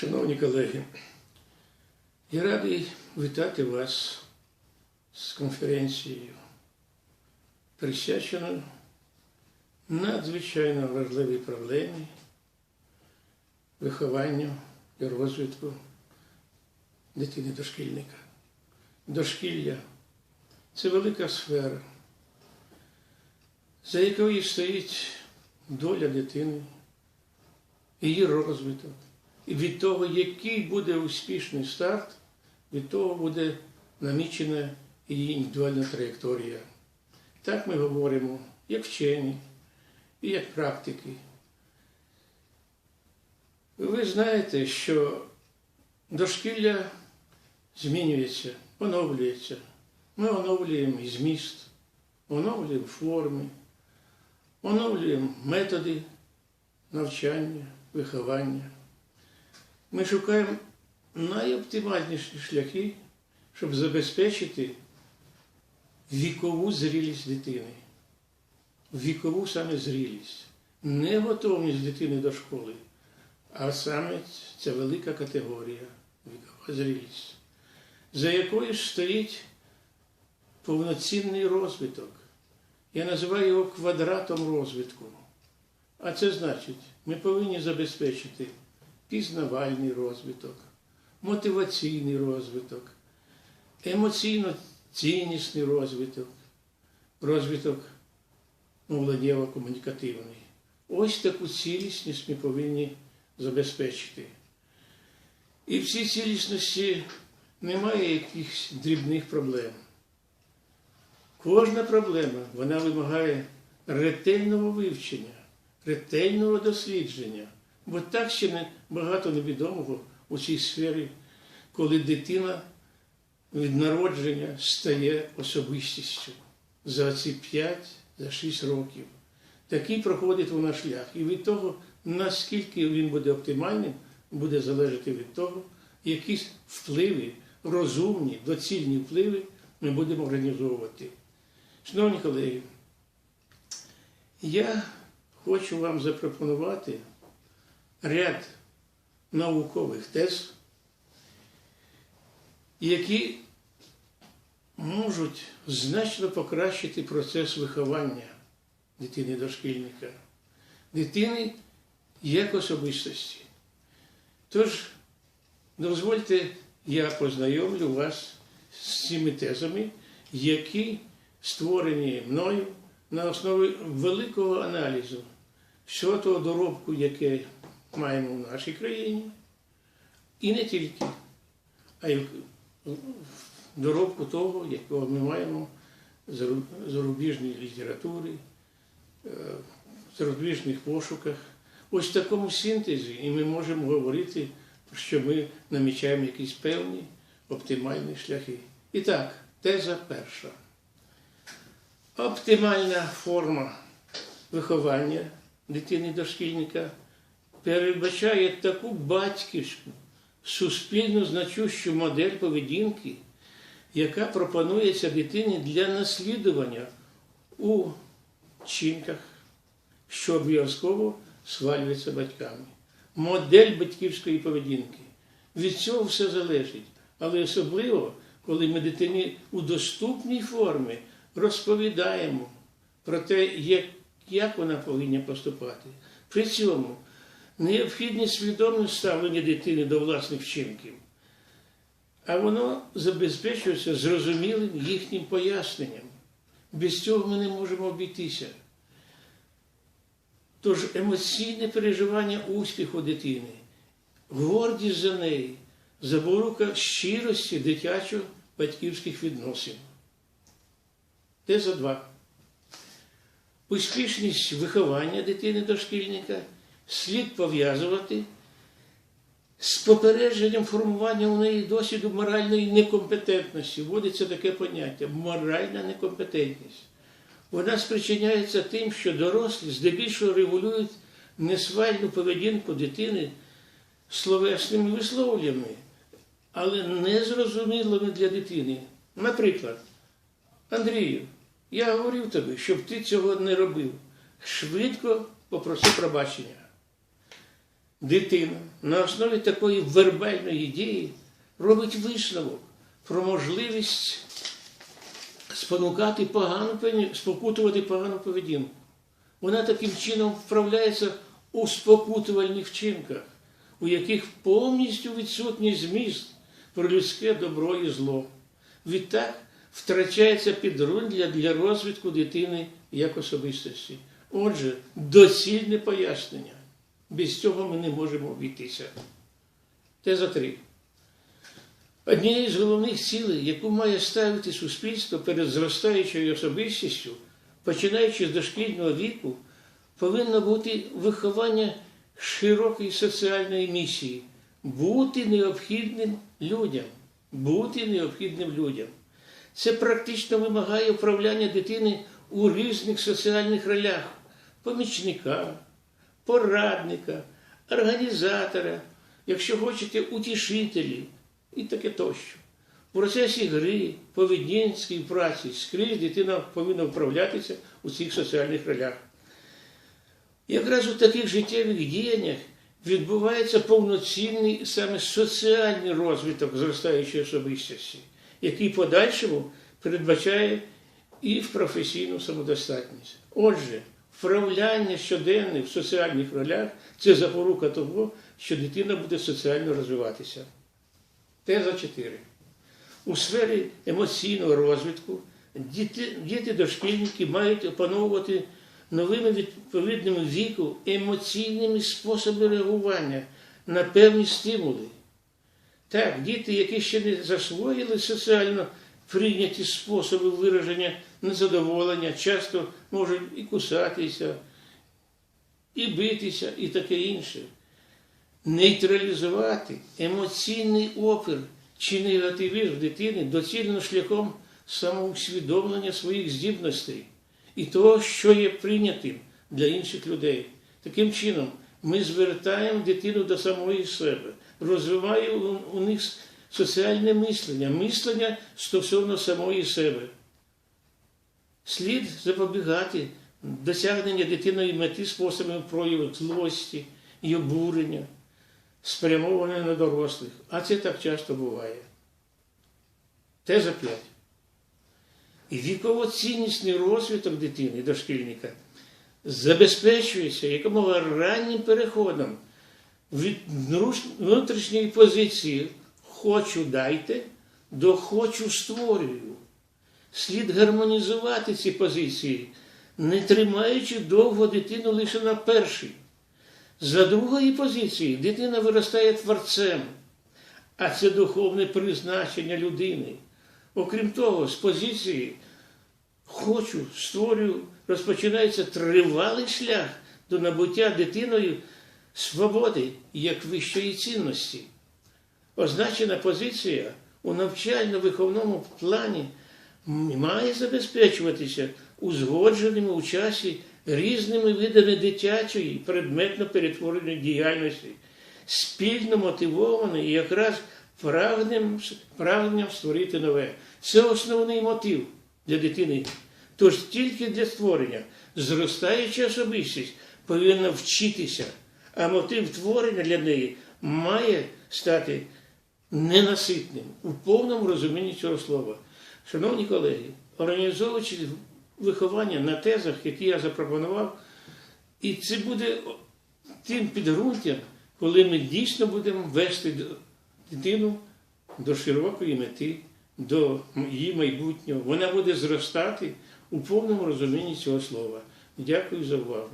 Шановні колеги, я радий вітати вас з конференцією, присвяченою надзвичайно важливій проблемі вихованню і розвитку дитини дошкільника. Дошкілля це велика сфера, за якою стоїть доля дитини, її розвиток. Від того, який буде успішний старт, від того буде намічена її індивідуальна траєкторія. Так ми говоримо як вчені і як практики. Ви знаєте, що дошкілля змінюється, оновлюється. Ми оновлюємо і зміст, оновлюємо форми, оновлюємо методи навчання, виховання. Ми шукаємо найоптимальніші шляхи, щоб забезпечити вікову зрілість дитини. Вікову саме зрілість. Не готовність дитини до школи, а саме ця велика категорія вікова зрілість, за якою стоїть повноцінний розвиток. Я називаю його квадратом розвитку. А це значить, ми повинні забезпечити пізнавальний розвиток, мотиваційний розвиток, емоційно-ціннісний розвиток, розвиток мовленнєво-комунікативний. Ось таку цілісність ми повинні забезпечити. І в цій цілісності немає якихось дрібних проблем. Кожна проблема вона вимагає ретельного вивчення, ретельного дослідження. Бо так ще не багато невідомого у цій сфері, коли дитина від народження стає особистістю за ці 5 за 6 років. Такий проходить вона шлях. І від того, наскільки він буде оптимальним, буде залежати від того, які впливи, розумні, доцільні впливи ми будемо організовувати. Шановні колеги, я хочу вам запропонувати ряд наукових тез, які можуть значно покращити процес виховання дитини дошкільника, дитини як особистості. Тож, дозвольте, я познайомлю вас з цими тезами, які створені мною на основі великого аналізу всього того доробку, яке маємо в нашій країні, і не тільки, а й доробку того, якого ми маємо зарубіжній літературі, в зарубіжних пошуках. Ось в такому синтезі, і ми можемо говорити, що ми намічаємо якісь певні оптимальні шляхи. І так, теза перша. Оптимальна форма виховання дитини дошкільника передбачає таку батьківську, суспільно значущу модель поведінки, яка пропонується дитині для наслідування у чинках, що обов'язково схвалюється батьками. Модель батьківської поведінки. Від цього все залежить. Але особливо, коли ми дитині у доступній формі розповідаємо про те, як вона повинна поступати. При цьому необхідне свідоме ставлення дитини до власних вчинків, а воно забезпечується зрозумілим їхнім поясненням. Без цього ми не можемо обійтися. Тож емоційне переживання успіху дитини, гордість за неї, заборука щирості дитячо-батьківських відносин. Теза 2. Успішність виховання дитини дошкільника слід пов'язувати з попередженням формування у неї досвіду моральної некомпетентності. Вводиться таке поняття моральна некомпетентність. Вона спричиняється тим, що дорослі здебільшого регулюють несвальну поведінку дитини словесними висловлюваннями, але незрозумілими для дитини. Наприклад, Андрію, я говорив тобі, щоб ти цього не робив. Швидко попроси пробачення. Дитина на основі такої вербальної дії робить висновок про можливість спонукати погану спокутувати погану поведінку. Вона таким чином вправляється у спокутувальних вчинках, у яких повністю відсутній зміст про людське добро і зло. Відтак втрачається підґрунтя для розвитку дитини як особистості. Отже, доцільне пояснення. Без цього ми не можемо обійтися. Теза 3. Однією з головних цілей, яку має ставити суспільство перед зростаючою особистістю, починаючи з дошкільного віку, повинно бути виховання широкої соціальної місії, бути необхідним людям, бути необхідним людям. Це практично вимагає управляння дитини у різних соціальних ролях помічника, порадника, організатора, якщо хочете, утішителі і таке тощо. В процесі гри, поведінської праці скрізь дитина повинна вправлятися у цих соціальних ролях. Якраз у таких життєвих діяннях відбувається повноцінний саме соціальний розвиток зростаючої особистості, який подальшому передбачає і в професійну самодостатність. Отже, вправляння щоденне в соціальних ролях це запорука того, що дитина буде соціально розвиватися. Теза 4. У сфері емоційного розвитку діти, діти дошкільники мають опановувати новими відповідними віку емоційними способами реагування на певні стимули. Так, діти, які ще не засвоїли соціально прийняті способи вираження незадоволення, часто можуть і кусатися, і битися, і таке інше. Нейтралізувати емоційний опір чи негативізм дитини доцільно шляхом самоусвідомлення своїх здібностей і того, що є прийнятим для інших людей. Таким чином, ми звертаємо дитину до самої себе, розвиваємо у них соціальне мислення, мислення стосовно самої себе. Слід запобігати досягнення дитиною мети способами прояву злості і обурення, спрямоване на дорослих, а це так часто буває. Теза 5. І віково-ціннісний розвиток дитини, дошкільника, забезпечується якомога раннім переходом від внутрішньої позиції хочу дайте до хочу створюю. Слід гармонізувати ці позиції, не тримаючи довго дитину лише на першій. За другої позиції дитина виростає творцем, а це духовне призначення людини. Окрім того, з позиції хочу, створюю, розпочинається тривалий шлях до набуття дитиною свободи як вищої цінності. Означена позиція у навчально-виховному плані має забезпечуватися узгодженими у часі різними видами дитячої предметно перетвореної діяльності, спільно мотивованої якраз прагненням, прагненням створити нове. Це основний мотив для дитини. Тож тільки для створення зростаюча особистість повинна вчитися, а мотив творення для неї має стати ненаситним у повному розумінні цього слова. Шановні колеги, організовуючи виховання на тезах, які я запропонував, і це буде тим підґрунтям, коли ми дійсно будемо вести дитину до широкої мети, до її майбутнього. Вона буде зростати у повному розумінні цього слова. Дякую за увагу.